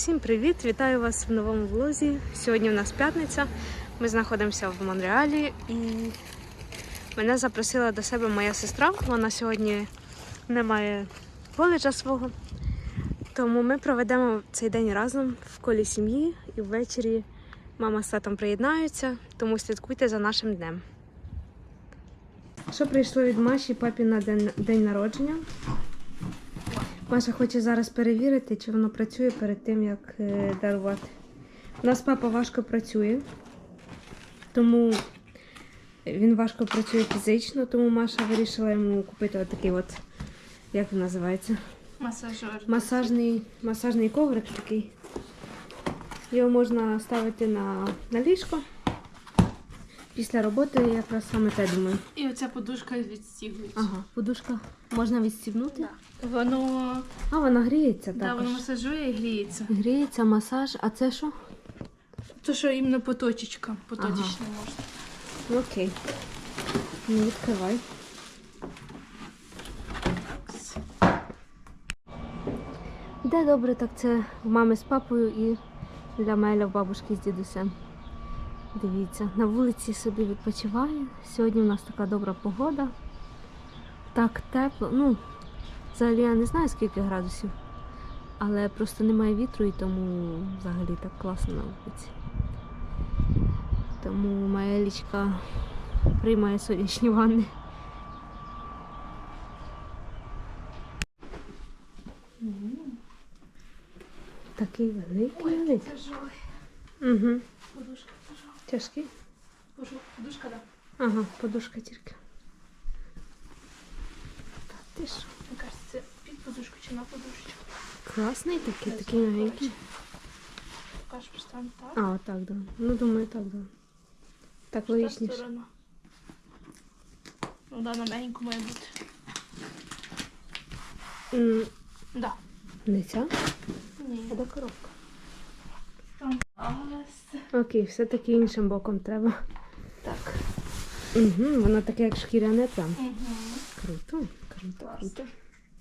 Всім привіт! Вітаю вас в новому влозі. Сьогодні у нас п'ятниця. Ми знаходимося в Монреалі і мене запросила до себе моя сестра. Вона сьогодні не має коледжа свого. Тому ми проведемо цей день разом в колі сім'ї і ввечері мама з татом приєднаються, тому слідкуйте за нашим днем. Що прийшло від Маші папі на день, день народження? Маша хоче зараз перевірити, чи воно працює перед тим, як е, дарувати. У нас папа важко працює, тому він важко працює фізично, тому Маша вирішила йому купити отакий от, як він називається? Масажер. Масажний, масажний коврик такий. Його можна ставити на, на ліжко. Після роботи я якраз саме те думаю. І оця подушка відстігується. Ага, подушка можна відстібнути. Воно, А, вона гріється да, також. воно масажує і гріється. Гріється масаж, а це що? То, що іменно поточечка, поточечна можна. Ну, Окей. Ну, відкривай. Де добре, так це в мами з папою і для Меля в бабушки з дідусем. Дивіться, на вулиці собі відпочиває. Сьогодні у нас така добра погода. Так тепло. Ну, взагалі я не знаю скільки градусів, але просто немає вітру і тому взагалі так класно на вулиці. Тому моя лічка приймає сонячні ванни. Такий великий. Тяжелий. Угу. Тяжкий. Подушка, да. Ага, подушка тільки. Та ти що? Мені кажется, це під подушку чи на подушечку. Класний такий, такий маленький. коротше. Там так. А, отак, да. Ну, думаю, так, да. Так Та логічніше. Ну да, на маленьку має бути. М, Да. Не ця? Ні. А де коробка? Окей, все-таки іншим боком треба. Так. Угу, воно таке, як шкіряне там. Угу. Круто, круто, Клас. круто.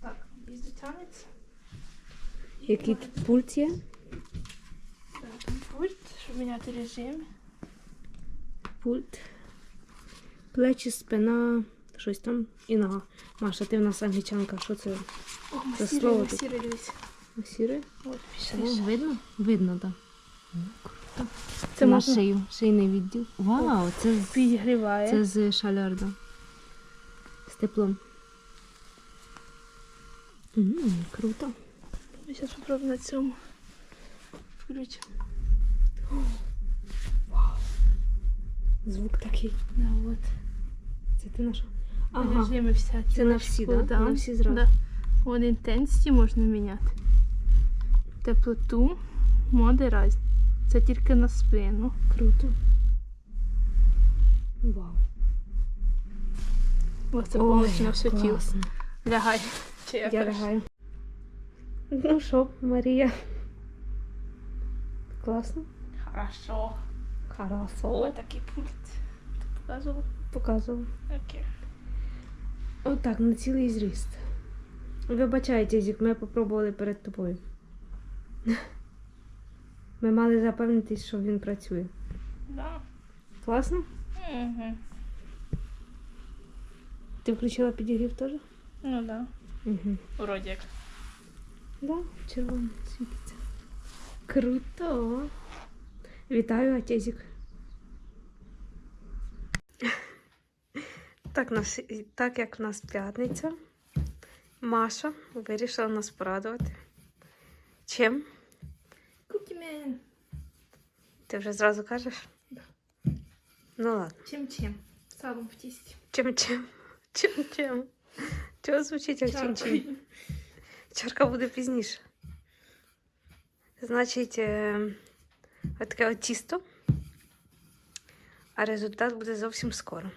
Так, і дотягнеться. Який тут пульт є? Так, там пульт, щоб міняти режим. Пульт. Плечі, спина, щось там і нога. Маша, ти в нас англічанка, що це? О, Це масіри, слово масіри, дивись. Сіре? От, пішли. видно? Видно, так. Круто. Це, на можна- шию, шийний відділ. Вау, це, з- Підігріває. це з шалярда. З теплом. М, круто. Ми зараз спробуємо на цьому. Включимо. Звук такий. Да, от. Це ти на що? Ага. Режими всякі. Це на всі, Важко, да? На всі зразу. Да. Вон інтенсіті можна міняти. Теплоту, моди раз. Це тільки на спину. Круто. Вау. Ось це повністю на все тіло. Лягай. Чи я, Я лягаю. Ну що, Марія? Класно? Хорошо. Хорошо. Ось такий пульт. Ти показував? Показував. Окей. Отак, на цілий зріст. Вибачайте, Зік, ми попробували перед тобою. Ми мали запевнитись, що він працює. Да. Класно? Угу. Ти включила підігрів теж? Ну да. Угу. Вроді як. Да, червоно світиться. Круто. Вітаю, Атєзік. Так, нас, так як в нас п'ятниця, Маша вирішила нас порадувати. Чим? Кукімен. Ти вже зразу кажеш? Да. Ну ладно. Чим-чим. Салом в тісті. Чим чим? Чим чим? Чого звучить як чим чим? Чарка буде пізніше. Значить, е, таке от тісто, а результат буде зовсім скоро.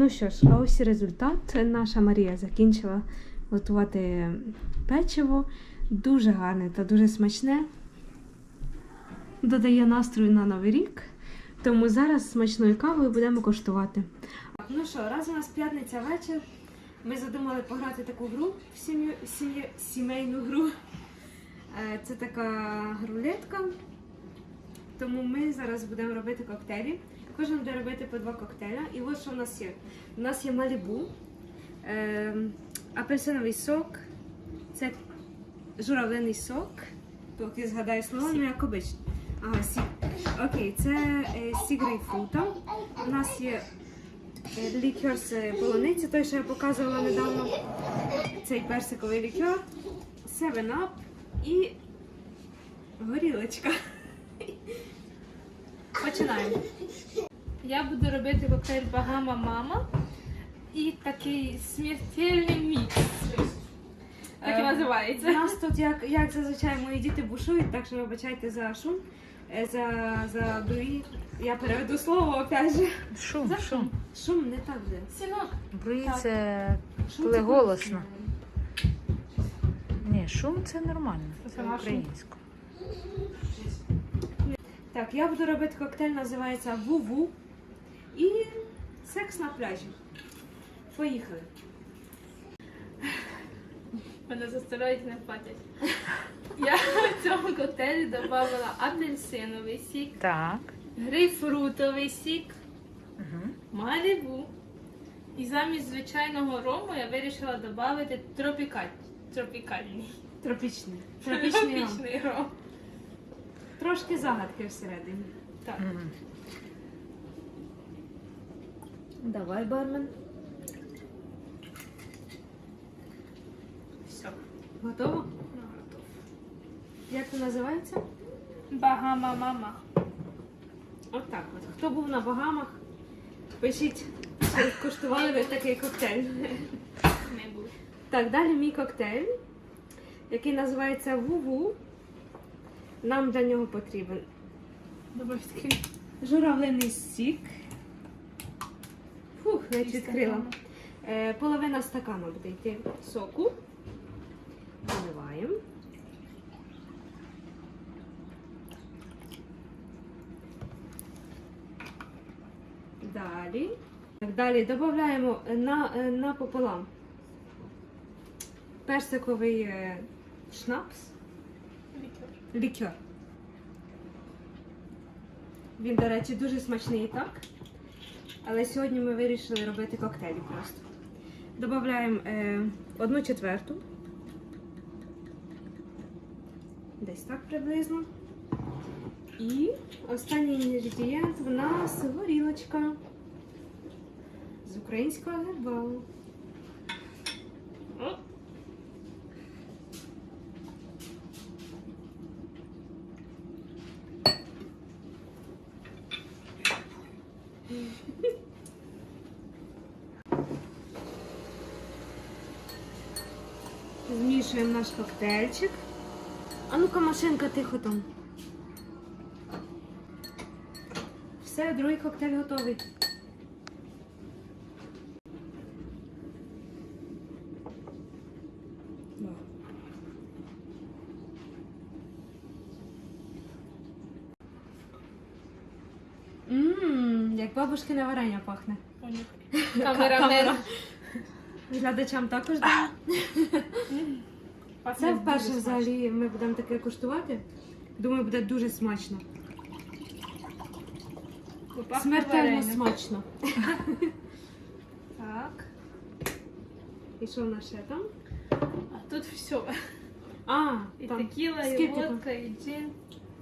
Ну що ж, а ось і результат. Наша Марія закінчила готувати печиво. Дуже гарне та дуже смачне. Додає настрою на новий рік. Тому зараз смачною кавою будемо коштувати. Ну що, раз у нас п'ятниця вечір. Ми задумали пограти таку гру в сім'ю, сімейну гру. Е, Це така рулетка. Тому ми зараз будемо робити коктейлі. Кожен буде робити по два коктейля. І ось що в нас є. У нас є малібу, е, апельсиновий сок, це журавлиний сок. Поки згадаю слова, ну як обично. Ага, сік. Окей, це е, сік грейпфрута. У нас є е, лікер з полуниці, той, що я показувала недавно. Цей персиковий лікер, 7 Up і горілочка. Починаємо. Я буду робити коктейль Багама Мама і такий смертельний мікс. Так і Е, У нас тут, як, як зазвичай, мої діти бушують, так що вибачайте за шум, е, за, за бруї. Я переведу слово опять же. Шум, За шум. Шум не так вже. Сінок. Бруї Так. це Шум коли це голосно. Ні, шум це нормально. Це Це наш українською. Так, я буду робити коктейль, називається Ву-Ву і секс на пляжі. Поїхали. Мене заставляють не платять. Я в цьому коктейлі додавала апельсиновий сік, Так. грейпфрутовий сік, Угу. малібу. І замість звичайного рому я вирішила додати тропікаль... тропікальний. Тропічний. Тропічний ром. Тропічний ром. Трошки загадки всередині. Так. Угу. Давай, бармен. Все. Готово? Як це називається? Багама мама. Отак от. Хто був на Багамах, пишіть, чи куштували ви такий коктейль. Не був. Так, далі мій коктейль, який називається Ву-Ву. Нам для нього потрібен Добре, такий. журавлиний сік. Навіть відкрила. Е, половина стакана буде йти соку. Наливаємо. Далі. Так, далі додаємо на, е, напополам персиковий е, шнапс, лікер. Він, до речі, дуже смачний і так. Але сьогодні ми вирішили робити коктейлі просто. Додаємо е, одну четверту. Десь так приблизно. І останній інгредієнт в нас горілочка з українського гербалу. Змішуємо наш коктейльчик. А ну-ка, машинка, тихо там. Все, другий коктейль готовий. Ммм, як бабушкине варення пахне. понюхай. Камерамен. Глядачам також. Це вперше взагалі ми будемо таке куштувати. Думаю, буде дуже смачно. Смертельно смачно. Так. І що в нас ще там? А тут все. А, І там, текіла, і скільки там? водка, і джин.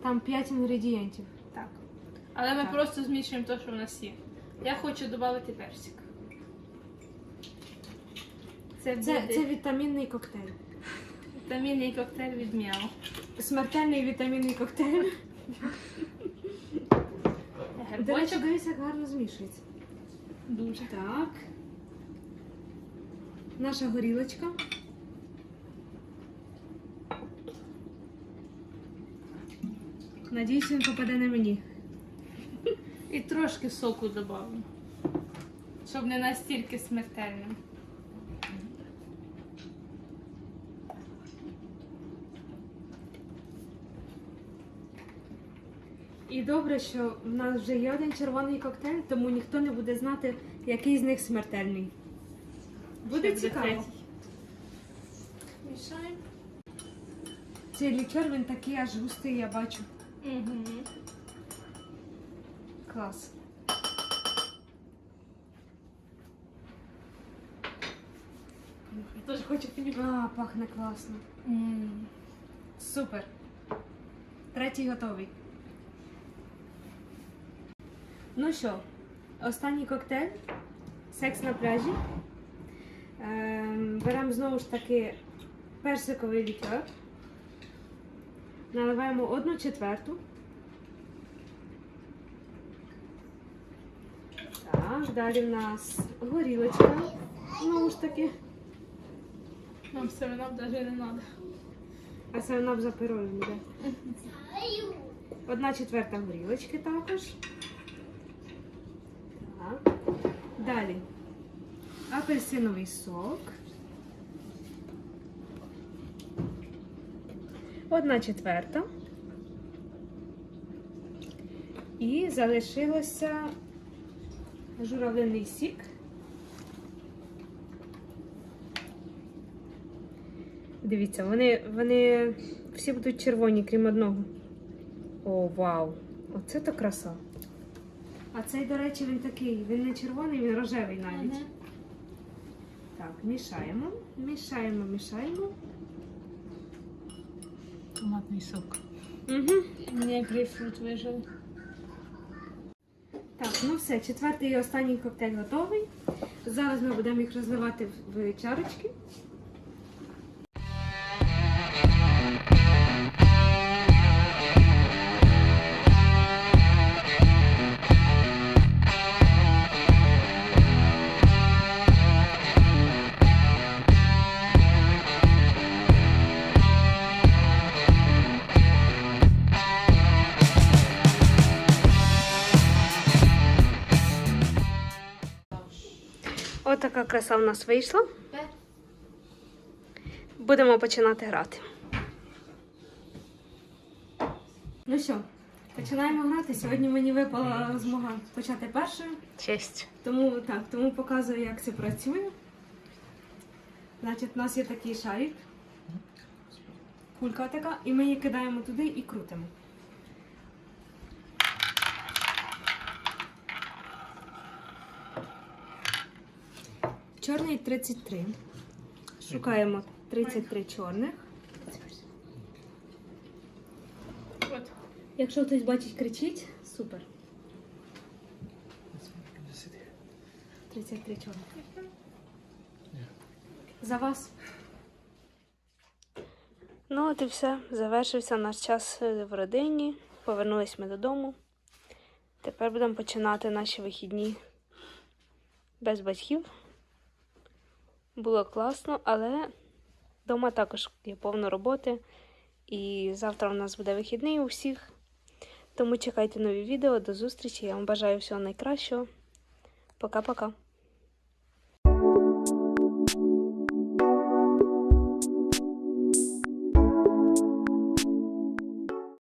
там 5 інгредієнтів. Так. Але ми просто змішуємо те, що в нас є. Я хочу додати персик. Це, Це, буде це вітамінний коктейль. вітамінний коктейль від Міао. Смертельний вітамінний коктейль. До речі, Гербочок дивись, як гарно змішується. дуже. Так. Наша горілочка. Надіюсь, він попаде на мені. І трошки соку додамо. щоб не настільки смертельним. І добре, що в нас вже є один червоний коктейль, тому ніхто не буде знати, який з них смертельний. Буде Ще цікаво. Мішаємо. Цей лікер він такий аж густий, я бачу. Угу. Клас. Теж хочу понюхати. А, пахне класно. Супер. Третій готовий. Ну що, останній коктейль. Секс на пляжі. Ем, беремо знову ж таки персиковий лікер. Наливаємо одну четверту. Так, далі в нас горілочка. Знову ж таки. Нам одно навіть не треба. А б за перою буде. Одна четверта горілочки також. Так. Далі. Апельсиновий сок. Одна четверта. І залишилося журавлиний сік. Дивіться, вони, вони всі будуть червоні, крім одного. О, вау! Оце то краса. А цей, до речі, він такий, він не червоний, він рожевий навіть. Мгм. Так, мішаємо, мішаємо, мішаємо. Томатний сок. Угу. Мені грейпфрут вижив. Так, ну все, четвертий і останній коктейль готовий. Зараз ми будемо їх розливати в- чарочки. Отака краса в нас вийшла. Будемо починати грати. Ну що, починаємо грати. Сьогодні мені випала змога почати першою. Честь. Тому так, тому показую, як це працює. Значить, у нас є такий шарик. Кулька така, і ми її кидаємо туди і крутимо. Чорний 33. Шукаємо 33 чорних. Якщо хтось бачить, кричить, супер. 33 чорних. За вас. Ну, от і все. Завершився наш час е, в родині. Повернулись ми додому. Тепер будемо починати наші вихідні без батьків. Було класно, але вдома також є повно роботи. І завтра у нас буде вихідний у всіх. Тому чекайте нові відео. До зустрічі. Я вам бажаю всього найкращого. Пока-пока.